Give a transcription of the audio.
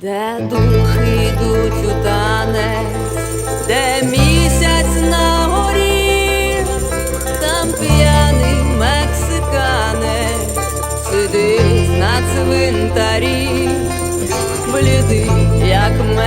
де духи йдуть у танець, де місяць на горі, там п'яний мексиканець сидить на цвинтарі, блідий, як мене.